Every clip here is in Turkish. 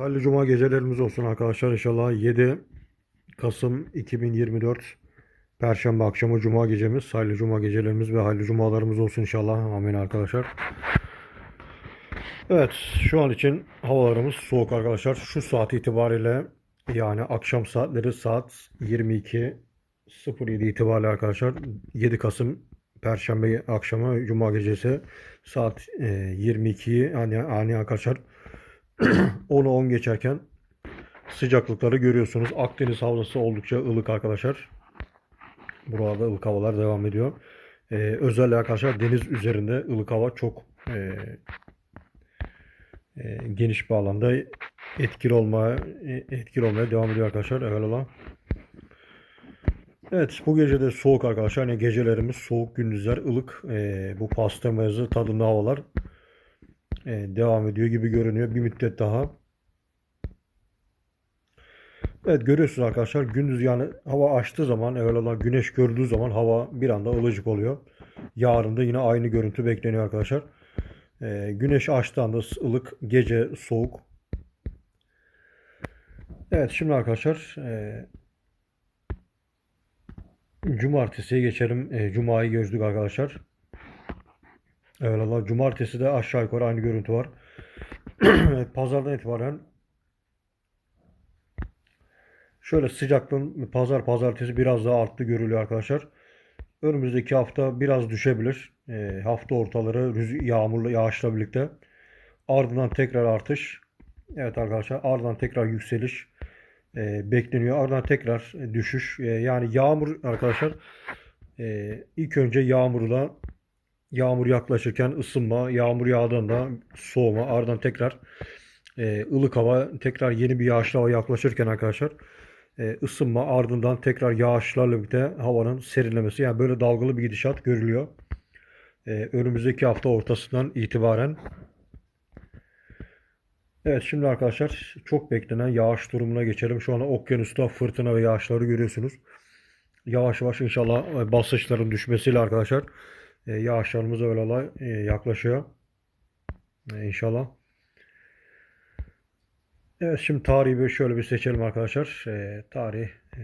Hayırlı cuma gecelerimiz olsun arkadaşlar. İnşallah 7 Kasım 2024 Perşembe akşamı cuma gecemiz. Hayırlı cuma gecelerimiz ve hayırlı cumalarımız olsun inşallah. Amin arkadaşlar. Evet şu an için havalarımız soğuk arkadaşlar. Şu saat itibariyle yani akşam saatleri saat 22.07 itibariyle arkadaşlar 7 Kasım Perşembe akşamı Cuma gecesi saat e, 22'yi yani, yani arkadaşlar 10'u 10 geçerken sıcaklıkları görüyorsunuz. Akdeniz havası oldukça ılık arkadaşlar. Burada ılık havalar devam ediyor. Ee, özellikle arkadaşlar deniz üzerinde ılık hava çok e, e, geniş bir alanda etkili olmaya e, etkili olmaya devam ediyor arkadaşlar. Evvelallah. Evet bu gece de soğuk arkadaşlar. Yani gecelerimiz soğuk gündüzler ılık. E, bu pastırma yazı tadında havalar devam ediyor gibi görünüyor. Bir müddet daha. Evet görüyorsunuz arkadaşlar gündüz yani hava açtığı zaman evvelallah güneş gördüğü zaman hava bir anda ılıcık oluyor. Yarın da yine aynı görüntü bekleniyor arkadaşlar. Ee, güneş açtığı anda ılık, gece soğuk. Evet şimdi arkadaşlar e, cumartesiye geçelim. E, Cuma'yı gözlük arkadaşlar. Evvelallah cumartesi de aşağı yukarı aynı görüntü var. Evet, pazardan itibaren Şöyle sıcaklığın pazar pazartesi biraz daha arttı görülüyor arkadaşlar. Önümüzdeki hafta biraz düşebilir. E, hafta ortaları yağmurlu yağışla birlikte. Ardından tekrar artış. Evet arkadaşlar ardından tekrar yükseliş e, bekleniyor. Ardından tekrar düşüş. E, yani yağmur arkadaşlar e, ilk önce yağmurla yağmur yaklaşırken ısınma, yağmur yağdığında soğuma, ardından tekrar e, ılık hava, tekrar yeni bir yağışlı hava yaklaşırken arkadaşlar e, ısınma ardından tekrar yağışlarla birlikte havanın serinlemesi yani böyle dalgalı bir gidişat görülüyor. E, önümüzdeki hafta ortasından itibaren Evet şimdi arkadaşlar çok beklenen yağış durumuna geçelim. Şu an okyanusta fırtına ve yağışları görüyorsunuz. Yavaş yavaş inşallah e, basınçların düşmesiyle arkadaşlar e, yağışlarımız öyle e, yaklaşıyor. E, inşallah. Evet şimdi tarihi bir şöyle bir seçelim arkadaşlar. E, tarih e,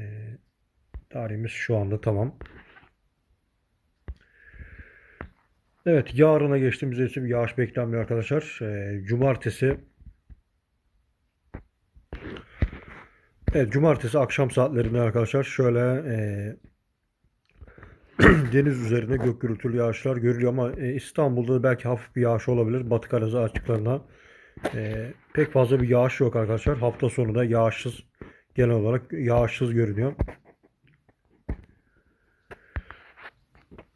tarihimiz şu anda tamam. Evet yarına geçtiğimizde ise bir yağış beklenmiyor arkadaşlar. E, cumartesi Evet cumartesi akşam saatlerinde arkadaşlar şöyle e, deniz üzerine gök gürültülü yağışlar görülüyor ama e, İstanbul'da belki hafif bir yağış olabilir. Batı Karadeniz açıklarına e, pek fazla bir yağış yok arkadaşlar. Hafta sonu da yağışsız genel olarak yağışsız görünüyor.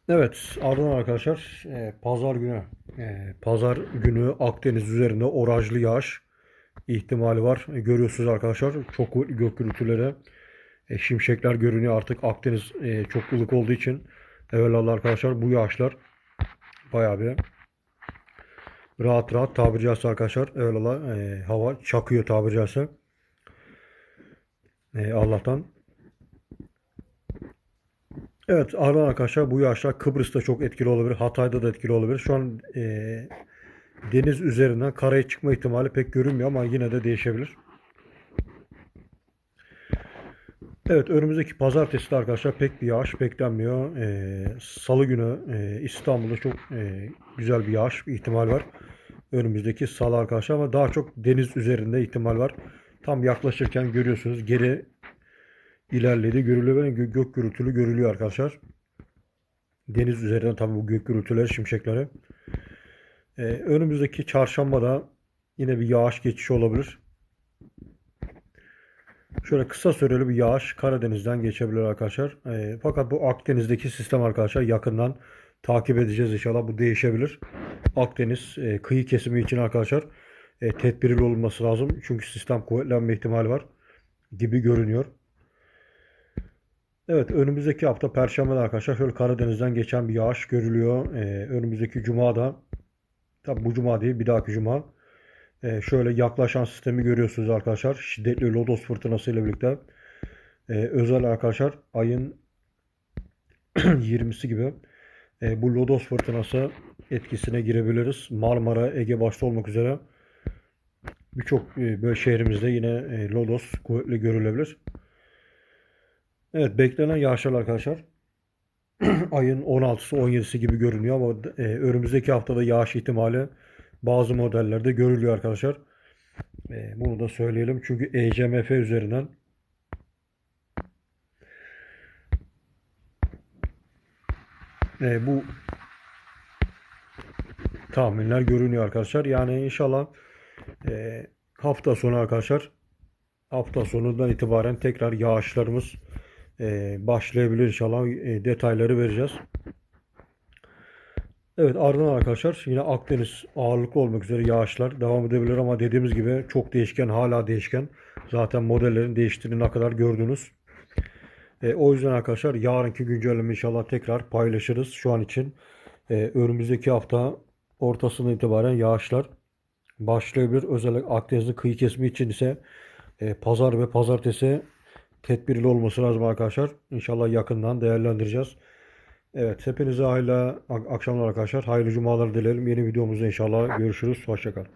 Evet ardından arkadaşlar e, pazar günü e, pazar günü Akdeniz üzerinde orajlı yağış ihtimali var. E, görüyorsunuz arkadaşlar çok gök gürültüleri e, şimşekler görünüyor artık Akdeniz e, çok ılık olduğu için evvelallah arkadaşlar bu yağışlar bayağı bir rahat rahat tabiri caizse arkadaşlar evvelallah e, hava çakıyor tabiri caizse. E, Allah'tan. Evet ardından arkadaşlar bu yağışlar Kıbrıs'ta çok etkili olabilir. Hatay'da da etkili olabilir. Şu an e, deniz üzerinden karaya çıkma ihtimali pek görünmüyor ama yine de değişebilir. Evet önümüzdeki pazartesi de arkadaşlar pek bir yağış beklenmiyor. Ee, Salı günü e, İstanbul'da çok e, güzel bir yağış ihtimal var. Önümüzdeki salı arkadaşlar ama daha çok deniz üzerinde ihtimal var. Tam yaklaşırken görüyorsunuz geri ilerledi görülüyor ve gö gök gürültülü görülüyor arkadaşlar. Deniz üzerinden tabii bu gök gürültüleri şimşekleri. Ee, önümüzdeki çarşamba da yine bir yağış geçişi olabilir. Şöyle kısa süreli bir yağış Karadeniz'den geçebilir arkadaşlar. E, fakat bu Akdeniz'deki sistem arkadaşlar yakından takip edeceğiz inşallah. Bu değişebilir. Akdeniz e, kıyı kesimi için arkadaşlar e, tedbirli olması lazım. Çünkü sistem kuvvetlenme ihtimali var gibi görünüyor. Evet önümüzdeki hafta Perşembe arkadaşlar şöyle Karadeniz'den geçen bir yağış görülüyor. E, önümüzdeki Cuma da tabi bu Cuma değil bir dahaki Cuma ee, şöyle yaklaşan sistemi görüyorsunuz arkadaşlar. Şiddetli lodos fırtınası ile birlikte. Ee, özel arkadaşlar ayın 20'si gibi e, bu lodos fırtınası etkisine girebiliriz. Marmara, Ege başta olmak üzere birçok e, böyle şehrimizde yine e, lodos kuvvetli görülebilir. Evet beklenen yağışlar arkadaşlar ayın 16'sı 17'si gibi görünüyor ama e, önümüzdeki haftada yağış ihtimali bazı modellerde görülüyor arkadaşlar. E, bunu da söyleyelim çünkü ECMF üzerinden e, bu tahminler görünüyor arkadaşlar. Yani inşallah e, hafta sonu arkadaşlar hafta sonundan itibaren tekrar yağışlarımız e, başlayabilir inşallah. E, detayları vereceğiz. Evet ardından arkadaşlar yine Akdeniz ağırlıklı olmak üzere yağışlar devam edebilir ama dediğimiz gibi çok değişken hala değişken. Zaten modellerin değiştiğini ne kadar gördünüz. E, o yüzden arkadaşlar yarınki güncelleme inşallah tekrar paylaşırız. Şu an için e, önümüzdeki hafta ortasından itibaren yağışlar başlayabilir. Özellikle Akdeniz'in kıyı kesimi için ise e, pazar ve pazartesi tedbirli olması lazım arkadaşlar. İnşallah yakından değerlendireceğiz. Evet hepinize hayırlı ak- akşamlar arkadaşlar. Hayırlı cumalar dilerim. Yeni videomuzda inşallah görüşürüz. Hoşçakalın.